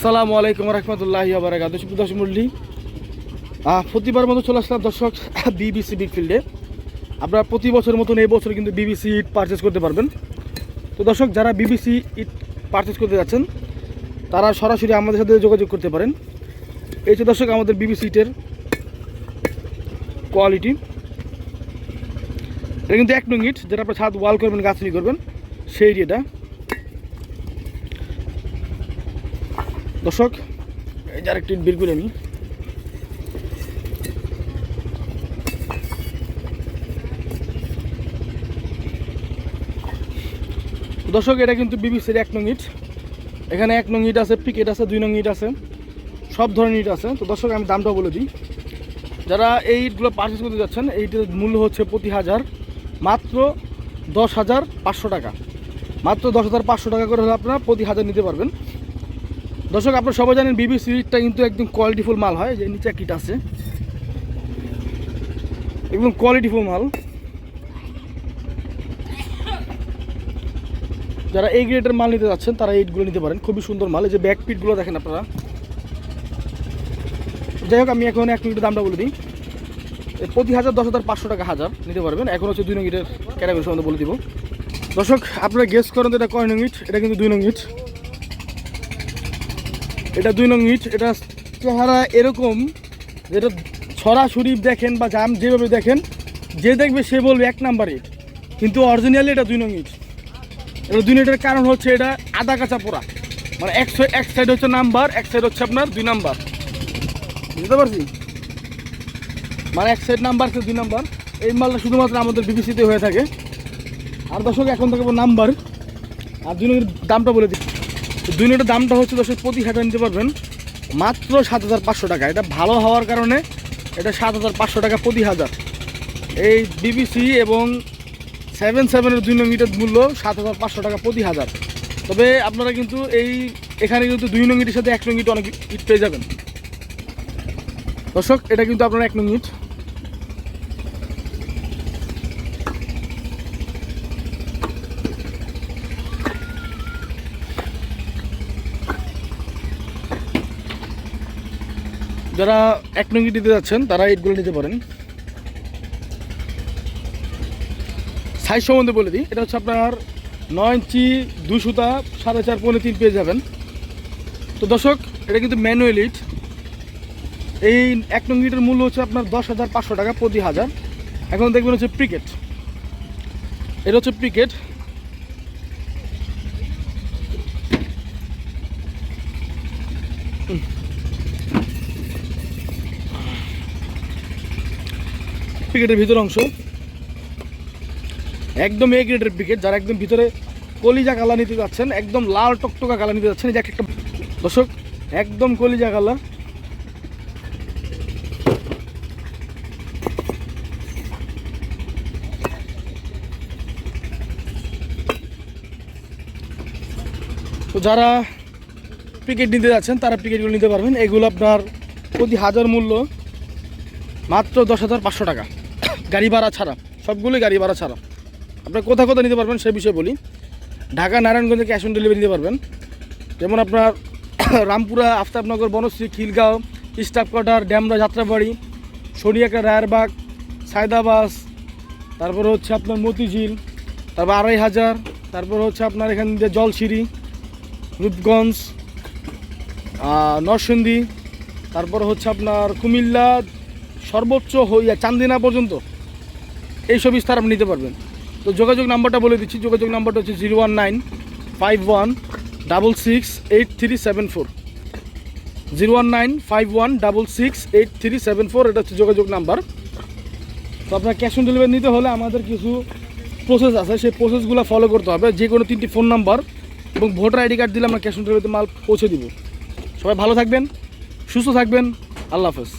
আসসালামু আলাইকুম রহমতুল্লাহ বারাকাত দর্শক মল্লি প্রতিবার মতো চলে আসলাম দর্শক, বিবিসি বিগ ফিল্ডে। আপনারা প্রতি বছর মতন এই বছর কিন্তু বিবিসি ইট পারচেস করতে পারবেন। তো দর্শক, যারা বিবিসি ইট পারচেস করতে যাচ্ছেন, তারা সরাসরি আমাদের সাথে যোগাযোগ করতে পারেন। এই যে দর্শক, আমাদের বিবিসি ইটের কোয়ালিটি এটা কিন্তু এক নং ইট, যেটা আপনার ছাদ ওয়াল করবেন গাছনি করবেন, সেই এটা। দর্শক, এই যে আরেকটি করে আমি দর্শক, এটা কিন্তু বিবিসির এক নং ইট। এখানে এক নং ইট আছে পিকেট আছে, দুই নং ইট আছে, সব ধরনের ইট আছে। তো দর্শক, আমি দামটাও বলে দিই। যারা এই ইটগুলো পারচেস করতে যাচ্ছেন এইটার মূল্য হচ্ছে প্রতি হাজার মাত্র দশ হাজার পাঁচশো টাকা। মাত্র দশ হাজার পাঁচশো টাকা করে হলে আপনারা প্রতি হাজার নিতে পারবেন। দর্শক, আপনারা সবাই জানেন বিবি ইটটা কিন্তু একদম কোয়ালিটিফুল মাল হয়, যে নিচে কিট আছে। একদম কোয়ালিটিফুল মাল। যারা এই গ্রেডের মাল নিতে যাচ্ছেন, তারা এইটগুলো নিতে পারেন। খুবই সুন্দর মাল। এই যে ব্যাক পিটগুলো দেখেন আপনারা। যাই হোক, আমি এখন এক মিনিটের দামটা বলে দিই। প্রতি হাজার দশ হাজার পাঁচশো টাকা হাজার নিতে পারবেন। এখন হচ্ছে দুই নং ইটের ক্যাটাগরি সম্বন্ধে বলে দিব। দর্শক, আপনারা গেস করেন তো এটা কয় নং ইট? এটা কিন্তু দুই নং ইট। এটা দুই নং ইট, এটা চেহারা এরকম, যেটা সরাসরি দেখেন বা জাম যেভাবে দেখেন, যে দেখবে সে বলবে এক নাম্বার। ইট কিন্তু অরিজিনালি এটা দুই নং ইট। এটা দুই ইটের কারণ হচ্ছে এটা আদা কাঁচা পোড়া। মানে এক এক সাইড হচ্ছে নাম্বার, এক সাইড হচ্ছে আপনার দুই নাম্বার। বুঝতে পারছি? মানে এক সাইড নাম্বার দুই নাম্বার। এই মালটা শুধুমাত্র আমাদের বিবিসিতে হয়ে থাকে। আর দর্শক, এখন থেকে নাম্বার। আর দুই দামটা বলে দিচ্ছি। দুই নম্বরের দামটা হচ্ছে দর্শক প্রতি হাজার নিতে পারবেন। মাত্র সাত হাজার পাঁচশো টাকা। এটা ভালো হওয়ার কারণে এটা সাত হাজার পাঁচশো টাকা প্রতি হাজার। এই বিবিসি এবং সেভেন সেভেনের দুই নং ইটের মূল্য সাত হাজার পাঁচশো টাকা প্রতি হাজার। তবে আপনারা কিন্তু এই, এখানে কিন্তু দুই নং ইটের সাথে এক নং ইট অনেক ইট পেয়ে যাবেন। দর্শক, এটা কিন্তু আপনার এক নং ইট যারা এক নং ইট দিতে যাচ্ছেন, তারা ইটগুলো নিতে পারেন। সাইজ সম্বন্ধে বলে দিই, এটা হচ্ছে আপনার নয় ইঞ্চি, দুই সুতা, সাড়ে চার পৌনে তিন পেয়ে যাবেন। তো দর্শক, এটা কিন্তু ম্যানুয়াল ইট। এই এক নং ইটের মূল্য হচ্ছে আপনার দশ হাজার পাঁচশো টাকা প্রতি হাজার। এখন দেখবেন হচ্ছে প্রিকেট এটা হচ্ছে প্রিকেট পিকেটের ভিতর অংশ। একদম এ গ্রেডের পিকেট যারা একদম ভিতরে কলিজা কালা নিতে যাচ্ছেন, একদম লাল টকটকা কালা নিতে যাচ্ছেন একটা দর্শক, একদম কলিজা কালা তো যারা পিকেট নিতে যাচ্ছেন, তারা পিকেটগুলো নিতে পারবেন। এগুলো আপনার প্রতি হাজার মূল্য, মাত্র দশ হাজার পাঁচশো টাকা। গাড়ি ভাড়া ছাড়া, সবগুলোই গাড়ি ভাড়া ছাড়া। আপনার কোথা কোথা নিতে পারবেন সে বিষয়ে বলি। ঢাকা, নারায়ণগঞ্জে ক্যাশ অন ডেলিভারি নিতে পারবেন। যেমন আপনার রামপুরা, আফতাবনগর, বনশ্রী, খিলগাঁও স্টাফ কোয়ার্টার ড্যামরা, যাত্রাবাড়ি শরিয়াকা রায়েরবাগ, সায়দাবাস, তারপর হচ্ছে আপনার মতিঝিল, তারপর আড়াই হাজার, তারপর হচ্ছে আপনার এখান দিয়ে জলসিঁড়ি, রূপগঞ্জ নরসিংদী, তারপর হচ্ছে আপনার কুমিল্লা, সর্বোচ্চ হইয়া চান্দিনা পর্যন্ত। এইসব স্থান আপনি নিতে পারবেন। তো যোগাযোগ নাম্বারটা বলে দিচ্ছি। যোগাযোগ নাম্বারটা হচ্ছে zero one nine five one double six eight three seven four. Zero one nine five one double six eight three seven four, এটা হচ্ছে যোগাযোগ নাম্বার। তো আপনার ক্যাশ অন ডেলিভারি নিতে হলে আমাদের কিছু প্রসেস আছে। সেই প্রসেসগুলো ফলো করতে হবে। যে কোনো তিনটি ফোন নাম্বার এবং ভোটার আইডি কার্ড দিলে আমরা ক্যাশ অন ডেলিভারিতে মাল পৌঁছে দিব। সবাই ভালো থাকবেন, সুস্থ থাকবেন। আল্লাহ হাফেজ।